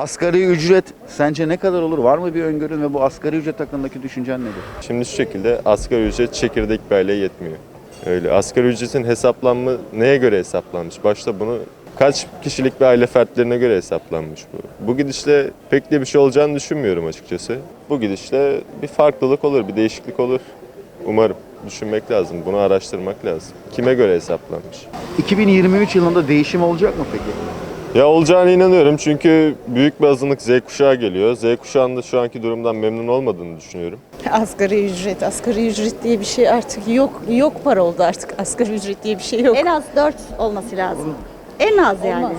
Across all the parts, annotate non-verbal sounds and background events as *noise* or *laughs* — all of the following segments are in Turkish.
Asgari ücret sence ne kadar olur? Var mı bir öngörün ve bu asgari ücret hakkındaki düşüncen nedir? Şimdi şu şekilde asgari ücret çekirdek bir yetmiyor. Öyle asgari ücretin hesaplanma neye göre hesaplanmış? Başta bunu kaç kişilik bir aile fertlerine göre hesaplanmış bu. Bu gidişle pek de bir şey olacağını düşünmüyorum açıkçası. Bu gidişle bir farklılık olur, bir değişiklik olur. Umarım. Düşünmek lazım, bunu araştırmak lazım. Kime göre hesaplanmış? 2023 yılında değişim olacak mı peki? Ya olacağına inanıyorum çünkü büyük bir azınlık Z kuşağı geliyor. Z kuşağında şu anki durumdan memnun olmadığını düşünüyorum. Asgari ücret, asgari ücret diye bir şey artık yok. Yok para oldu artık. *laughs* Asgari ücret diye bir şey yok. En az 4 olması lazım. En az yani.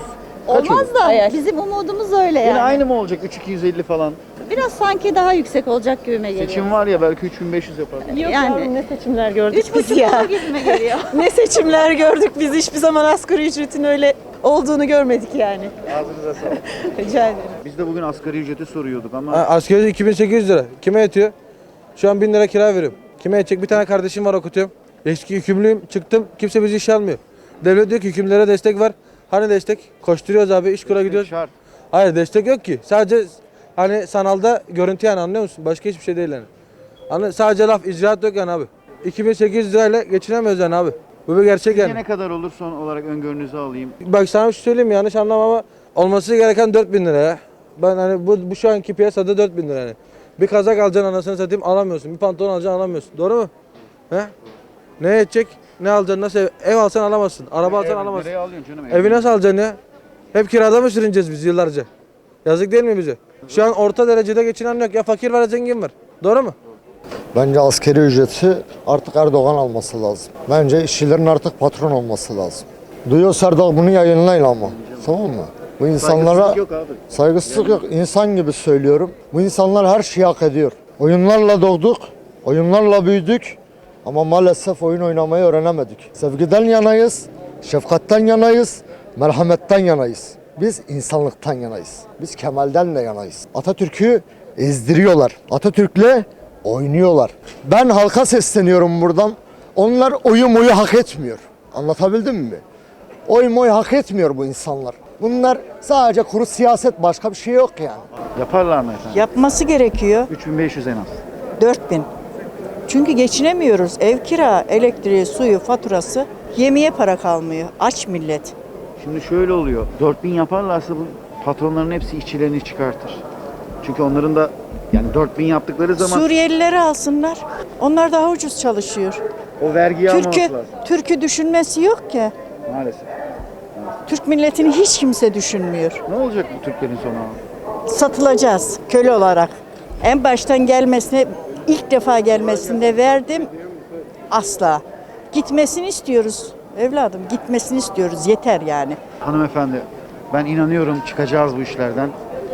Kaç Olmaz olur? da Hayal. bizim umudumuz öyle yani. Yine aynı mı olacak? 3250 falan. Biraz sanki daha yüksek olacak gibime geliyor. Seçim var ya belki 3500 yapar. Yok Yani- yavrum, ne seçimler gördük Üç biz ya. gibime geliyor. *laughs* ne seçimler gördük biz hiçbir zaman asgari ücretin öyle olduğunu görmedik yani. Ağzınıza sağlık. *laughs* Rica ederim. Biz de bugün asgari ücreti soruyorduk ama Ha, Asgari ücret 2800 lira. Kime yetiyor? Şu an 1000 lira kira veriyorum. Kime yetecek? Bir tane kardeşim var okutuyorum. Eski hükümlüyüm. Çıktım. Kimse bizi işe almıyor. Devlet diyor ki hükümlere destek var. Hani destek? Koşturuyoruz abi. iş kura gidiyoruz. şart. Hayır destek yok ki. Sadece hani sanalda görüntü yani anlıyor musun? Başka hiçbir şey değil yani. Hani sadece laf icraat yok yani abi. 2800 lirayla geçinemiyoruz yani abi. Bu bir gerçek Sizce yani. ne kadar olur son olarak öngörünüzü alayım. Bak sana bir şey söyleyeyim mi? yanlış anlama ama olması gereken 4000 lira ya. Ben hani bu, bu şu anki piyasada 4000 lira yani. Bir kazak alacaksın anasını satayım alamıyorsun. Bir pantolon alacaksın alamıyorsun. Doğru mu? He? Ne edecek? Ne alacaksın? Nasıl ev, ev alsan alamazsın. Araba alsan Ev- alamazsın. Nereye alıyorsun canım? Evi nasıl alacaksın ya? Hep kirada mı sürüneceğiz biz yıllarca? Yazık değil mi bize? Şu an orta derecede geçinen yok. Ya fakir var ya zengin var. Doğru mu? Bence askeri ücreti artık Erdoğan alması lazım. Bence işçilerin artık patron olması lazım. Duyuyorsa Erdoğan bunu yayınlayın ama. Tamam mı? Bu insanlara Saygısızlık yok abi. saygısızlık yok. İnsan gibi söylüyorum. Bu insanlar her şeyi hak ediyor. Oyunlarla doğduk, oyunlarla büyüdük ama maalesef oyun oynamayı öğrenemedik. Sevgiden yanayız, şefkatten yanayız, merhametten yanayız. Biz insanlıktan yanayız. Biz Kemal'den de yanayız. Atatürk'ü ezdiriyorlar. Atatürk'le oynuyorlar. Ben halka sesleniyorum buradan. Onlar oyu moyu hak etmiyor. Anlatabildim mi? Oy moy hak etmiyor bu insanlar. Bunlar sadece kuru siyaset başka bir şey yok yani. Yaparlar mı efendim? Yapması gerekiyor 3500 en az. 4000. Çünkü geçinemiyoruz. Ev kira, elektriği, suyu, faturası. Yemeğe para kalmıyor. Aç millet. Şimdi şöyle oluyor. 4000 yaparlarsa bu patronların hepsi işçilerini çıkartır. Çünkü onların da yani 4000 yaptıkları zaman Suriyelileri alsınlar. Onlar daha ucuz çalışıyor. o vergiyi almaması Türk'ü, lazım. Türk'ü düşünmesi yok ki. Maalesef. Türk milletini hiç kimse düşünmüyor. Ne olacak bu Türklerin sonu? Satılacağız köle olarak. En baştan gelmesine, ilk defa gelmesinde verdim. Asla. Gitmesini istiyoruz. Evladım gitmesini istiyoruz. Yeter yani. Hanımefendi ben inanıyorum çıkacağız bu işlerden.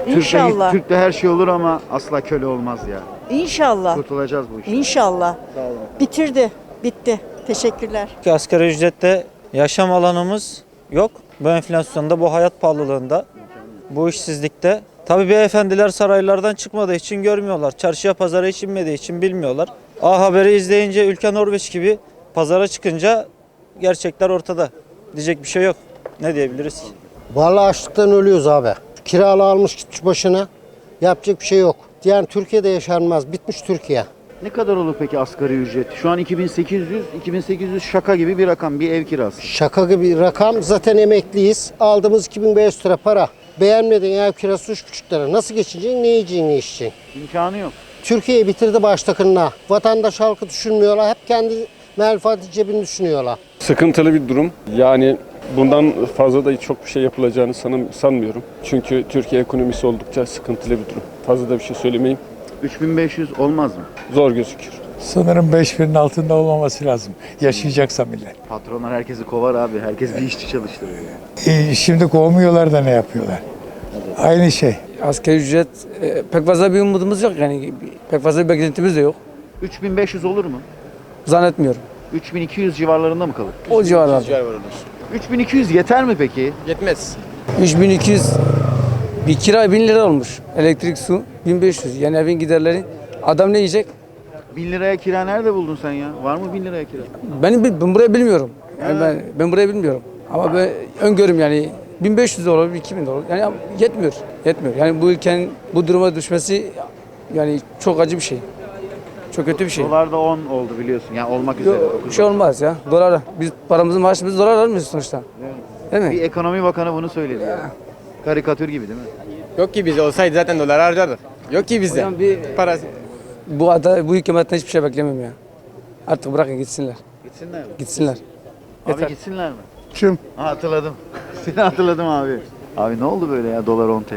İnşallah. Türk'te, Türk'te her şey olur ama asla köle olmaz ya. İnşallah. Kurtulacağız bu işten. İnşallah. Sağ olun. Bitirdi. Bitti. Teşekkürler. Ki asgari ücrette yaşam alanımız yok. Bu enflasyonda, bu hayat pahalılığında, bu işsizlikte. Tabii beyefendiler saraylardan çıkmadığı için görmüyorlar. Çarşıya pazara hiç inmediği için bilmiyorlar. A Haber'i izleyince ülke Norveç gibi pazara çıkınca gerçekler ortada. Diyecek bir şey yok. Ne diyebiliriz ki? Vallahi açlıktan ölüyoruz abi. Kiralı almış gitmiş başına. Yapacak bir şey yok. Yani Türkiye'de yaşanmaz. Bitmiş Türkiye. Ne kadar olur peki asgari ücret? Şu an 2800, 2800 şaka gibi bir rakam, bir ev kirası. Şaka gibi rakam. Zaten emekliyiz. Aldığımız 2500 lira para. Beğenmedin ev kirası 3,5 lira. Nasıl geçeceksin? Ne yiyeceksin? Ne içeceksin? İmkanı yok. Türkiye'yi bitirdi baştakına. Vatandaş halkı düşünmüyorlar. Hep kendi menfaati cebini düşünüyorlar. Sıkıntılı bir durum. Yani bundan fazla da çok bir şey yapılacağını sanım, sanmıyorum. Çünkü Türkiye ekonomisi oldukça sıkıntılı bir durum. Fazla da bir şey söylemeyeyim. 3500 olmaz mı? Zor gözüküyor. Sanırım 5000'in altında olmaması lazım. Yaşayacaksa millet. Patronlar herkesi kovar abi. Herkes bir işçi çalıştırıyor yani. E, şimdi kovmuyorlar da ne yapıyorlar? Aynı şey. Asgari ücret e, pek fazla bir umudumuz yok yani pek fazla bir beklentimiz de yok. 3500 olur mu? Zannetmiyorum. 3200 civarlarında mı kalır? O civarlarda. 3200 yeter mi peki? 3200 bir kira 1000 lira olmuş. Elektrik, su 1500. Yani evin giderleri. Adam ne yiyecek? 1000 liraya kira nerede buldun sen ya? Var mı 1000 liraya kira? Ben, ben burayı bilmiyorum. Yani ben, ben burayı bilmiyorum. Ama ben öngörüm yani 1500 de olabilir, 2000 de olabilir. Yani yetmiyor, yetmiyor. Yani bu ülkenin bu duruma düşmesi yani çok acı bir şey. Çok kötü bir şey. Dolar da 10 oldu biliyorsun. Yani olmak üzere. Yok, dokuz bir şey olmaz ya. Dolar, biz paramızı maaşımızı dolar almıyoruz sonuçta. Değil mi? Bir ekonomi bakanı bunu söyledi ya. Karikatür gibi değil mi? Yok ki bizde olsaydı zaten dolar harcardık. Yok ki bizde. Hocam bir Parası. bu ada, bu hükümetten hiçbir şey beklemiyorum ya. Artık bırakın gitsinler. Gitsinler mi? Gitsinler. Abi Yeter. gitsinler mi? Kim? Ha, hatırladım. Seni *laughs* hatırladım abi. Abi ne oldu böyle ya dolar 10 TL?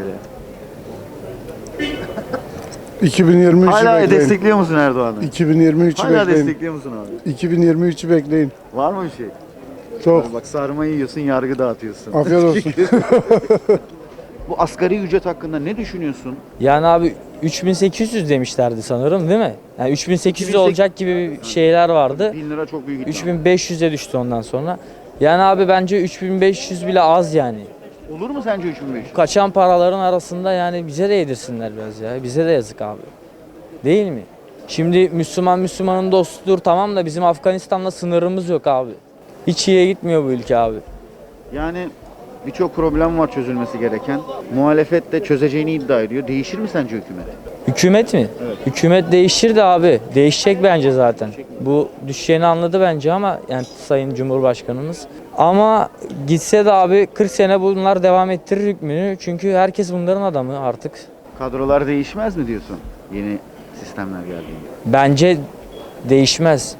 2023'ü Hala destekliyor musun Erdoğan'ı? 2023'ü Hala destekliyor musun abi? 2023'ü bekleyin. Var mı bir şey? Çok. Bak sarma yiyorsun, yargı dağıtıyorsun. Afiyet *laughs* olsun. *laughs* Bu asgari ücret hakkında ne düşünüyorsun? Yani abi 3800 demişlerdi sanırım değil mi? Yani 3800 olacak gibi şeyler vardı. 1000 lira çok büyük iddia. 3500'e düştü ondan sonra. Yani abi bence 3500 bile az yani. Olur mu sence 3500? Kaçan paraların arasında yani bize de yedirsinler biraz ya. Bize de yazık abi. Değil mi? Şimdi Müslüman Müslümanın dostudur tamam da bizim Afganistan'la sınırımız yok abi. Hiç iyiye gitmiyor bu ülke abi. Yani birçok problem var çözülmesi gereken. Muhalefet de çözeceğini iddia ediyor. Değişir mi sence hükümet? Hükümet mi? Hükümet değişir de abi. Değişecek bence zaten. Bu düşeceğini anladı bence ama yani Sayın Cumhurbaşkanımız. Ama gitse de abi 40 sene bunlar devam ettirir hükmünü. Çünkü herkes bunların adamı artık. Kadrolar değişmez mi diyorsun? Yeni sistemler geldiğinde. Bence değişmez.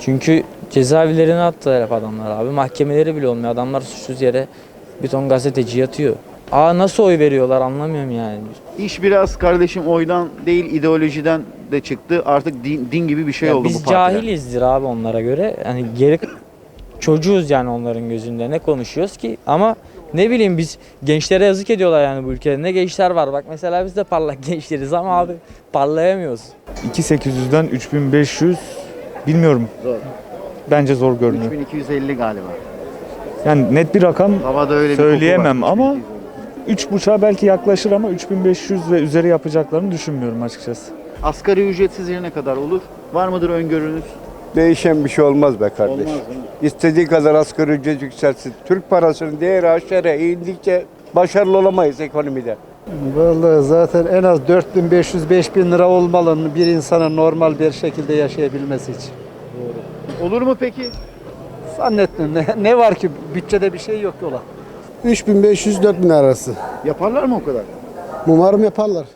Çünkü cezaevlerine attılar hep adamlar abi. Mahkemeleri bile olmuyor. Adamlar suçsuz yere bir ton gazeteci yatıyor. Aa nasıl oy veriyorlar anlamıyorum yani. İş biraz kardeşim oydan değil ideolojiden de çıktı. Artık din, din gibi bir şey Ya oldu bu biz partiler. cahilizdir abi onlara göre. Yani geri çocuğuz yani onların gözünde. Ne konuşuyoruz ki? Ama ne bileyim biz gençlere yazık ediyorlar yani bu ülkede. Ne gençler var. Bak mesela biz de parlak *laughs* gençleriz ama abi parlayamıyoruz. 2800'den 3500 bilmiyorum. Zor. Bence zor görünüyor. 3250 galiba. Yani net bir rakam Havada öyle bir Söyleyemem koku var. ama- 3250. 3.5'a belki yaklaşır ama 3500 ve üzeri yapacaklarını düşünmüyorum açıkçası. Asgari ücretsiz ne kadar olur? Var mıdır öngörünüz? Değişen bir şey olmaz be kardeş. Olmaz? İstediği kadar asgari ücret yükselsin. Türk parasının değeri aşağı indikçe başarılı olamayız ekonomide. Vallahi zaten en az 4500-5000 lira olmalı bir insanın normal bir şekilde yaşayabilmesi için. Olur mu peki? Zannetmiyorum. Ne, ne var ki bütçede bir şey yok yola. 3500-4000 arası. Yaparlar mı o kadar? Umarım yaparlar.